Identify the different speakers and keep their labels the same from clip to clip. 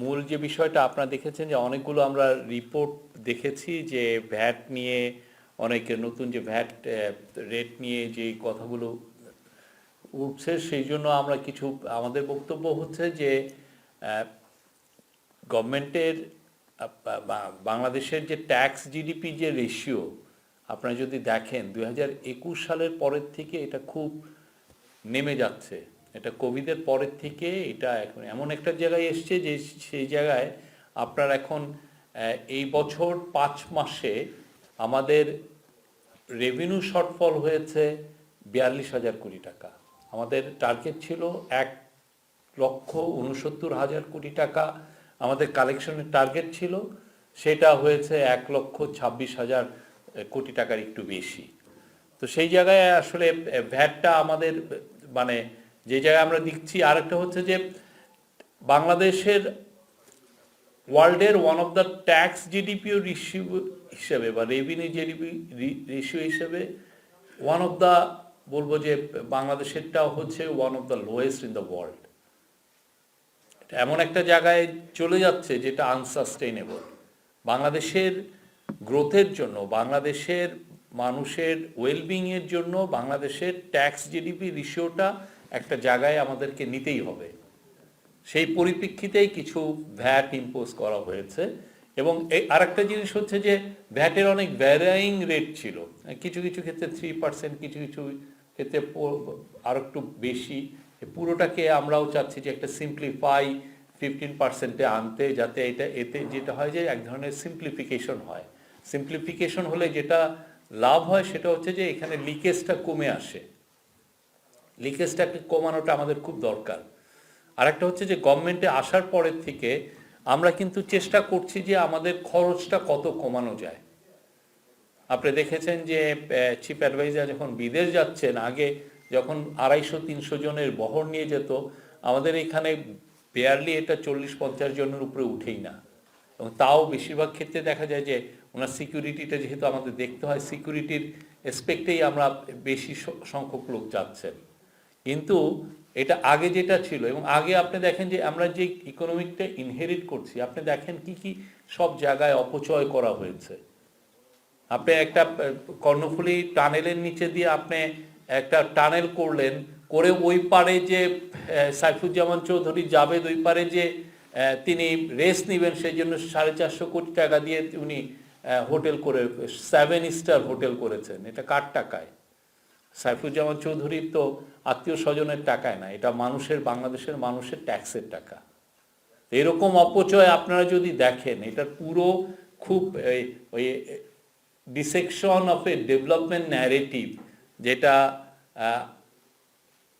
Speaker 1: মূল যে বিষয়টা আপনারা দেখেছেন যে অনেকগুলো আমরা রিপোর্ট দেখেছি যে ভ্যাট নিয়ে, অনেকে নতুন যে ভ্যাট রেট নিয়ে যে কথাগুলো উঠছে, সেই জন্য আমরা কিছু, আমাদের বক্তব্য হচ্ছে যে গভর্নমেন্টের বাংলাদেশের যে ট্যাক্স জিডিপি যে রেশিও আপনারা যদি দেখেন দু হাজার একুশ সালের পরের থেকে এটা খুব নেমে যাচ্ছে। এটা কোভিডের পরের থেকে এটা এখন এমন একটা জায়গায় এসছে যে সেই জায়গায় আপনার এখন এই বছর পাঁচ মাসে আমাদের রেভিনিউ শর্টফল হয়েছে বিয়াল্লিশ হাজার কোটি টাকা। আমাদের টার্গেট ছিল এক লক্ষ উনসত্তর হাজার কোটি টাকা। আমাদের কালেকশনের টার্গেট ছিল, সেটা হয়েছে এক লক্ষ ছাব্বিশ হাজার কোটি টাকার একটু বেশি। তো সেই জায়গায় আসলে ভ্যাটটা আমাদের মানে যে জায়গায় আমরা দেখছি আরেকটা হচ্ছে যে বাংলাদেশের ওয়ার্ল্ডের one of the tax GDP ratio হিসেবে বা রেভিনিউ জিডিপি রেশিও হিসেবে ওয়ান অফ দ্য বলব যে বাংলাদেশেরটাও হচ্ছে one of the lowest in the world এমন একটা জায়গায় চলে যাচ্ছে যেটা আনসাস্টেইনেবল বাংলাদেশের গ্রোথের জন্য, বাংলাদেশের মানুষের ওয়েলবিংয়ের জন্য, বাংলাদেশের ট্যাক্স জিডিপি রেশিওটা একটা জায়গায় আমাদেরকে নিতেই হবে। সেই পরিপ্রেক্ষিতেই কিছু ভ্যাট ইম্পোজ করা হয়েছে এবং এই আরেকটা জিনিস হচ্ছে যে ভ্যাটের অনেক ভ্যারাইং রেট ছিল। কিছু কিছু ক্ষেত্রে থ্রি পার্সেন্ট কিছু কিছু ক্ষেত্রে আর একটু বেশি। পুরোটাকে আমরাও চাচ্ছি যে একটা সিম্পলিফাই ফিফটিন পার্সেন্টে আনতে যাতে এটা, এতে যেটা হয় যে এক ধরনের সিম্পলিফিকেশন হয়। সিম্পলিফিকেশন হলে যেটা লাভ হয় সেটা হচ্ছে যে এখানে লিকেজটা কমে আসে। লিকেজটাকে কমানোটা আমাদের খুব দরকার। আরেকটা হচ্ছে যে গভর্নমেন্টে আসার পরের থেকে আমরা কিন্তু চেষ্টা করছি যে আমাদের খরচটা কত কমানো যায়। আপনি দেখেছেন যে চিফ অ্যাডভাইজার যখন বিদেশ যাচ্ছেন, আগে যখন আড়াইশো, তিনশো জনের বহর নিয়ে যেত, আমাদের এখানে বেয়ারলি এটা চল্লিশ, পঞ্চাশ জনের উপরে উঠেই না। এবং তাও বেশিরভাগ ক্ষেত্রে দেখা যায় যে ওনার সিকিউরিটিটা যেহেতু আমাদের দেখতে হয় সিকিউরিটির এসপেক্টেই আমরা বেশি সংখ্যক লোক যাচ্ছেন। কিন্তু এটা আগে যেটা ছিল এবং আগে আপনি দেখেন যে আমরা যে ইকোনমিকটা ইনহেরিট করছি, আপনি দেখেন কি কি সব জায়গায় অপচয় করা হয়েছে। আপনি একটা কর্ণফুলী টানেলের নিচে দিয়ে আপনি একটা টানেল করলেন, করে ওই পারে যে সাইফুজ্জামান চৌধুরী জাভেদ, ওই পারে যে তিনি রেস্ট নেবেন, সেই জন্য সাড়ে চারশো কোটি টাকা দিয়ে উনি হোটেল করে সেভেন স্টার হোটেল করেছেন। এটা কার টাকায়? সাইফুজ্জামান চৌধুরীর তো আত্মীয় স্বজনের টাকায় না, এটা মানুষের, বাংলাদেশের মানুষের ট্যাক্সের টাকা। এরকম অপচয় আপনারা যদি দেখেন, এটা পুরো খুব ওই dissection of a development narrative যেটা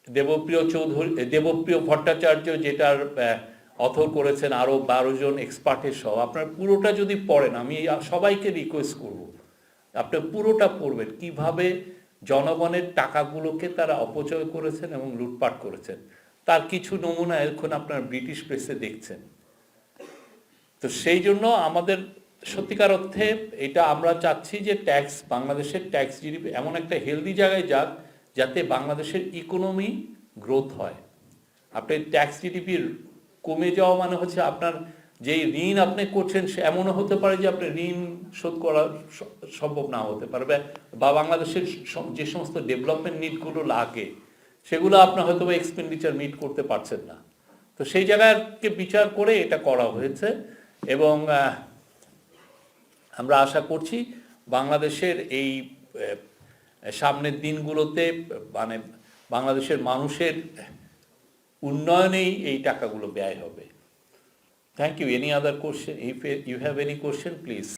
Speaker 1: দেবপ্রিয় চৌধুরী, দেবপ্রিয় ভট্টাচার্য যেটার অথর করেছেন আরও বারো জন এক্সপার্টের সহ আপনার পুরোটা যদি পড়েন, আমি সবাইকে রিকোয়েস্ট করব, আপনি পুরোটা পড়বেন। কীভাবে জনগণের টাকাগুলোকে তারা অপচয় করেছেন এবং লুটপাট করেছেন। তার কিছু নমুনা এখন আপনার ব্রিটিশ প্রেসে দেখছেন। তো সেই জন্য আমাদের সত্যিকার অর্থে এটা আমরা চাচ্ছি যে ট্যাক্স, বাংলাদেশের ট্যাক্স জিডিপি এমন একটা হেলদি জায়গায় যাক যাতে বাংলাদেশের ইকোনমি গ্রোথ হয়। আপনি ট্যাক্স জিডিপির কমে যাওয়া মানে হচ্ছে আপনার যেই ঋণ আপনি করছেন সে এমনও হতে পারে যে আপনি ঋণ শোধ করা সম্ভব না হতে পারবে বা বাংলাদেশের যে সমস্ত ডেভেলপমেন্ট নিডগুলো লাগে, সেগুলো আপনার হয়তো বা এক্সপেন্ডিচার মিট করতে পারছেন না। তো সেই জায়গাকে বিচার করে এটা করা হয়েছে এবং আমরা আশা করছি বাংলাদেশের এই সামনের দিনগুলোতে মানে বাংলাদেশের মানুষের উন্নয়নেই এই টাকাগুলো ব্যয় হবে। Thank you. Any other question? If you have any question, please.